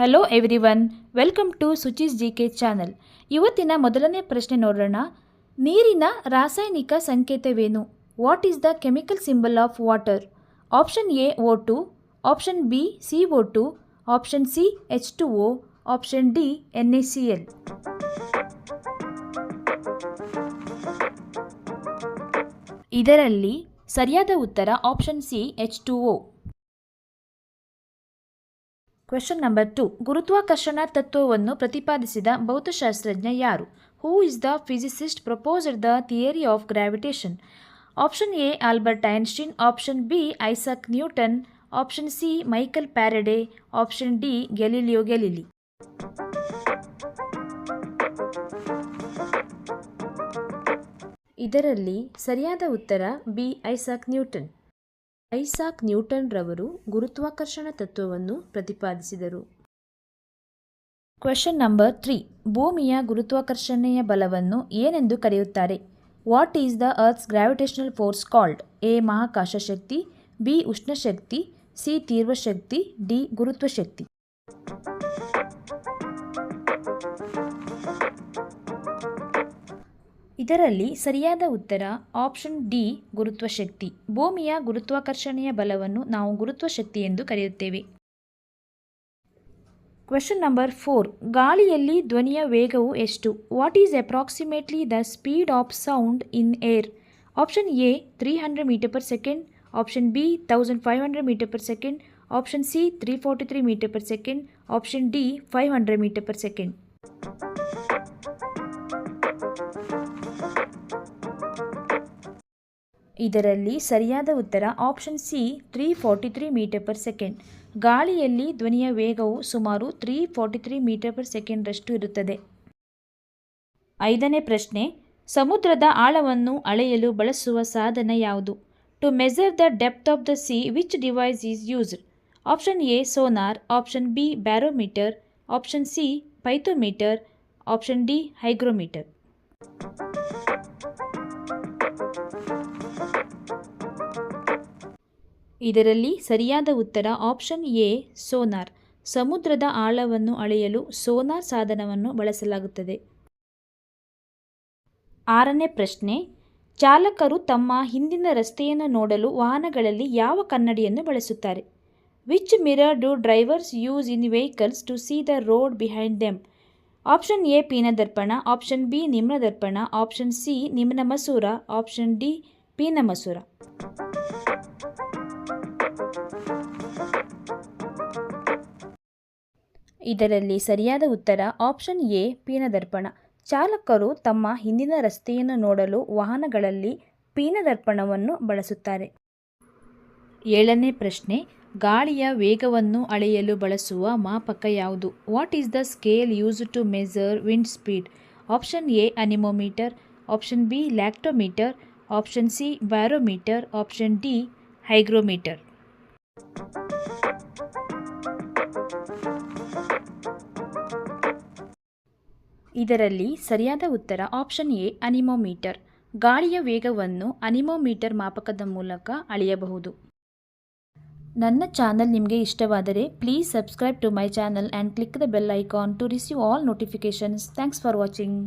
Hello everyone welcome to Suchi's G K channel ಇವತ್ತಿನ ಮೊದಲನೇ ಪ್ರಶ್ನೆ ನೋಡೋಣ. ನೀರಿನ ರಾಸಾಯನಿಕ ಸಂಕೇತವೇನು? What is the chemical symbol of water option A O two option B C O two option C H two O option D N A C L ಇದರಲ್ಲಿ ಸರಿಯಾದ ಉತ್ತರ option C H two O question number two ಗುರುತ್ವಾಕರ್ಷಣ ತತ್ವವನ್ನು ಪ್ರತಿಪಾದಿಸಿದ ಭೌತಶಾಸ್ತ್ರಜ್ಞ ಯಾರು? Who is the physicist proposed the theory of gravitation option A Albert Einstein option B Isaac Newton option C Michael Faraday option D Galileo Galilei ಇದರಲ್ಲಿ ಸರಿಯಾದ ಉತ್ತರ B Isaac Newton Isaac Newton ರವರು ಗುರುತ್ವಾಕರ್ಷಣ ತತ್ವವನ್ನು ಪ್ರತಿಪಾದಿಸಿದರು. Question number three. ಭೂಮಿಯ ಗುರುತ್ವಾಕರ್ಷಣೆಯ ಬಲವನ್ನು ಏನೆಂದು ಕರೆಯುತ್ತಾರೆ? What is the earth's gravitational force called? A. ಮಹಾಕಾಶ ಶಕ್ತಿ, ಬಿ. ಉಷ್ಣಶಕ್ತಿ, ಸಿ. ತೀವ್ರಶಕ್ತಿ ಡಿ. ಗುರುತ್ವಶಕ್ತಿ ಇದರಲ್ಲಿ ಸರಿಯಾದ ಉತ್ತರ ಆಪ್ಷನ್ ಡಿ ಗುರುತ್ವ ಶಕ್ತಿ ಭೂಮಿಯ ಗುರುತ್ವಾಕರ್ಷಣೆಯ ಬಲವನ್ನು ನಾವು ಗುರುತ್ವ ಶಕ್ತಿ ಎಂದು ಕರೆಯುತ್ತೇವೆ. ಕ್ವೆಶನ್ ನಂಬರ್ ಫೋರ್ ಗಾಳಿಯಲ್ಲಿ ಧ್ವನಿಯ ವೇಗವು ಎಷ್ಟು? What is approximately the speed of sound in air option A three hundred metre per second option B thousand five hundred metre per second option C three forty three metre per second option D five hundred metre per second ಇದರಲ್ಲಿ ಸರಿಯಾದ ಉತ್ತರ option C three forty three metre per second ಗಾಳಿಯಲ್ಲಿ ಧ್ವನಿಯ ವೇಗವು ಸುಮಾರು three forty three metre per ಸೆಕೆಂಡ್ರಷ್ಟು ಇರುತ್ತದೆ. ಐದನೇ ಪ್ರಶ್ನೆ, ಸಮುದ್ರದ ಆಳವನ್ನು ಅಳೆಯಲು ಬಳಸುವ ಸಾಧನ ಯಾವುದು? To measure the depth of the sea which device is used option A sonar option B barometer option C pythometer option D hygrometer ಇದರಲ್ಲಿ ಸರಿಯಾದ ಉತ್ತರ ಆಪ್ಷನ್ ಎ, ಸೋನಾರ್. ಸಮುದ್ರದ ಆಳವನ್ನು ಅಳೆಯಲು ಸೋನಾರ್ ಸಾಧನವನ್ನು ಬಳಸಲಾಗುತ್ತದೆ. ಆರನೇ ಪ್ರಶ್ನೆ, ಚಾಲಕರು ತಮ್ಮ ಹಿಂದಿನ ರಸ್ತೆಯನ್ನು ನೋಡಲು ವಾಹನಗಳಲ್ಲಿ ಯಾವ ಕನ್ನಡಿಯನ್ನು ಬಳಸುತ್ತಾರೆ? Which mirror do drivers use in vehicles to see the road behind them option A ಪೀನ ದರ್ಪಣ ಆಪ್ಷನ್ ಬಿ ನಿಮ್ನ ದರ್ಪಣ ಆಪ್ಷನ್ ಸಿ ನಿಮ್ನ ಮಸೂರ ಆಪ್ಷನ್ ಡಿ ಪೀನ ಮಸೂರ ಇದರಲ್ಲಿ ಸರಿಯಾದ ಉತ್ತರ ಆಪ್ಷನ್ ಎ, ಪೀನದರ್ಪಣ. ಚಾಲಕರು ತಮ್ಮ ಹಿಂದಿನ ರಸ್ತೆಯನ್ನು ನೋಡಲು ವಾಹನಗಳಲ್ಲಿ ಪೀನದರ್ಪಣವನ್ನು ಬಳಸುತ್ತಾರೆ. ಏಳನೇ ಪ್ರಶ್ನೆ, ಗಾಳಿಯ ವೇಗವನ್ನು ಅಳೆಯಲು ಬಳಸುವ ಮಾಪಕ ಯಾವುದು? What is the scale use to measure wind speed option A, anemometer. Option B, lactometer. Option C, barometer. Option D, hygrometer. ಇದರಲ್ಲಿ ಸರಿಯಾದ ಉತ್ತರ ಆಪ್ಷನ್ ಎ ಅನಿಮೋಮೀಟರ್ ಗಾಳಿಯ ವೇಗವನ್ನು ಅನಿಮೋಮೀಟರ್ ಮಾಪಕದ ಮೂಲಕ ಅಳೆಯಬಹುದು. ನನ್ನ ಚಾನಲ್ ನಿಮಗೆ ಇಷ್ಟವಾದರೆ please subscribe to my channel and click the bell icon to receive all notifications thanks for watching